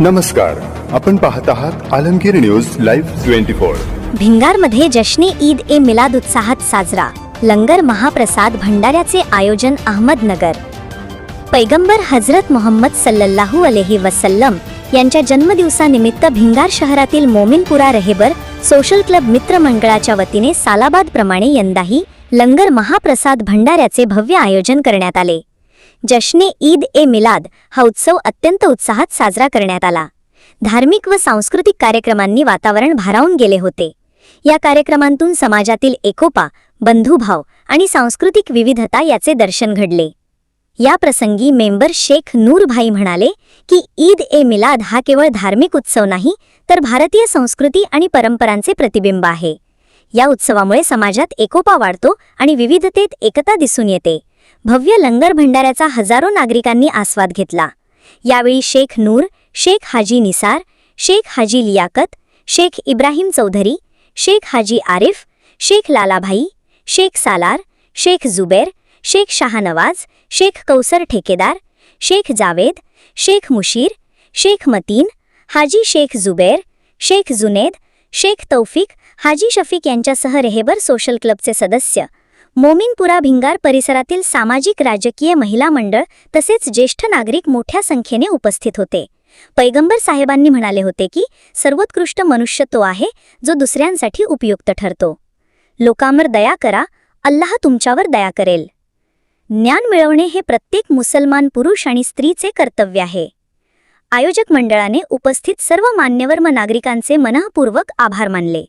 नमस्कार आपण पाहत आहात Alamgir news live twenty four. भिंगारमध्ये Jashne Eid e Milad उत्साहात साजरा. लंगर महाप्रसाद भंडाऱ्याचे आयोजन अहमदनगर. पैगंबर हजरत मोहम्मद सल्लल्लाहु अलैहि वसल्लम यांच्या जन्मदिवसानिमित्त भिंगार शहरातील मोमिनपुरा रहेबर सोशल क्लब मित्र मंडळाच्या वतीने सालाबाद प्रमाणे यंदाही लंगर महाप्रसाद भंडाऱ्याचे भव्य आयोजन करण्यात आले. जश्ने ईद ए मिलाद हा उत्सव अत्यंत उत्साहात साजरा करण्यात आला. धार्मिक व सांस्कृतिक कार्यक्रमांनी वातावरण भारावून गेले होते. या कार्यक्रमांतून समाजातील एकोपा बंधुभाव आणि सांस्कृतिक विविधता याचे दर्शन घडले. या प्रसंगी मेंबर शेख नूरभाई म्हणाले की ईद ए मिलाद हा केवळ धार्मिक उत्सव नाही तर भारतीय संस्कृती आणि परंपरांचे प्रतिबिंब आहे. या उत्सवामुळे समाजात एकोपा वाढतो आणि विविधतेत एकता दिसून येते. भव्य लंगर भंडाऱ्याचा हजारो नागरिकांनी आस्वाद घेतला. यावेळी शेख नूर शेख हाजी निसार शेख हाजी लियाकत शेख इब्राहिम चौधरी शेख हाजी आरिफ शेख लालाभाई शेख सालार शेख जुबेर शेख शाहनवाज शेख कौसर ठेकेदार शेख जावेद शेख मुशीर शेख मतीन हाजी शेख जुबेर शेख जुनेद शेख तौफिक हाजी शफीक यांच्यासह रेहेबर सोशल क्लबचे सदस्य मोमिनपुरा भिंगार परिसरातील सामाजिक राजकीय महिला मंडळ तसेच ज्येष्ठ नागरिक मोठ्या संख्येने उपस्थित होते. पैगंबर साहेबांनी म्हणाले होते की सर्वोत्कृष्ट मनुष्य तो आहे जो दुसऱ्यांसाठी उपयुक्त ठरतो. लोकांवर दया करा अल्लाह तुमच्यावर दया करेल. ज्ञान मिळवणे हे प्रत्येक मुसलमान पुरुष आणि स्त्रीचे कर्तव्य आहे. आयोजक मंडळाने उपस्थित सर्व मान्यवर नागरिकांचे मनःपूर्वक आभार मानले.